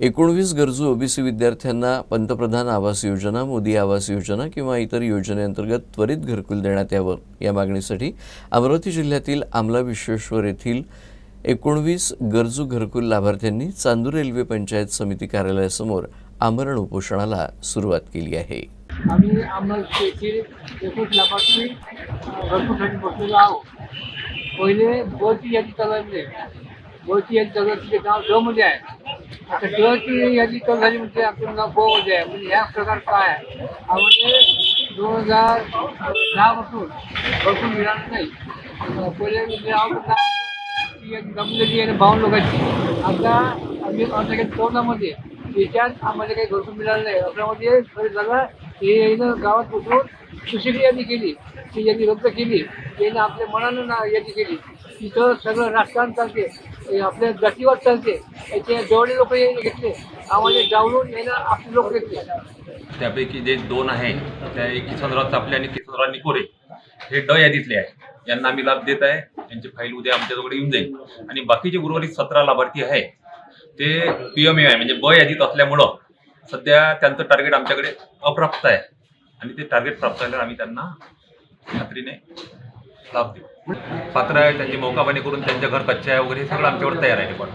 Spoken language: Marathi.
एकोणवीस गरजू ओबीसी विद्यार्थ्यांना पंतप्रधान आवास योजना मोदी आवास योजना किंवा इतर योजनेअंतर्गत त्वरित घरकुल देण्यात यावं या मागणीसाठी अमरावती जिल्ह्यातील आमला विश्वेश्वर येथील एकोणवीस गरजू घरकुल लाभार्थ्यांनी चांदूर रेल्वे पंचायत समिती कार्यालयासमोर आमरण उपोषणाला सुरुवात केली आहे. आम्ही आम्हाला लाभार्थी घरकुलसाठी बसलेलो आहोत. पहिले बची यादी चालवली बची यादी चालवली गाव ड मध्ये आहे. आता डची यादी कमी झाली म्हणजे आपलं नको म्हणजे आहे म्हणजे ह्या प्रकार काय आहे? आम्हाला दोन हजार दहा पासून घरकुल मिळालं नाही. पहिले म्हणजे गाव ती यादी जमलेली आणि बावन्न लोकांची. आता आम्ही आमच्या कोरोनामध्ये त्याच्यात आम्हाला काही घरकुल मिळालं नाही. अकरामध्ये खरं झालं हे यायनं गावात पोचवून सुशिरी यादी केली ती यादी रद्द केली त्यानं आपल्या मनानं ना यादी केली. तिथं सगळं राजकारण चालते. आपल्या जातीवाद चालते. याचे जेवढे लोक घेतले. आम्हाला डावलून यायला आपले लोक घेतले. त्यापैकी जे दोन आहे त्या एक किसनराव चापले आणि किसनराव निकोरे. हे ड यादीतले आहे यांना आम्ही लाभ देत आहे. त्यांची फाईल उद्या आमच्याजवळ येऊन जाईल. आणि बाकीचे उर्वरित सतरा लाभार्थी आहे ते पीएमए आहे म्हणजे ब यादीत असल्यामुळं सध्या त्यांचं टार्गेट आमच्याकडे अप्राप्त आहे. आणि ते टार्गेट प्राप्त झाल्यावर आम्ही त्यांना खात्रीने लाभ देऊ. पात्र आहे त्यांची मौकाबानी करून त्यांच्या घर कच्चे आहे वगैरे हे सगळं आमच्यावर तयार आहे रिपोर्ट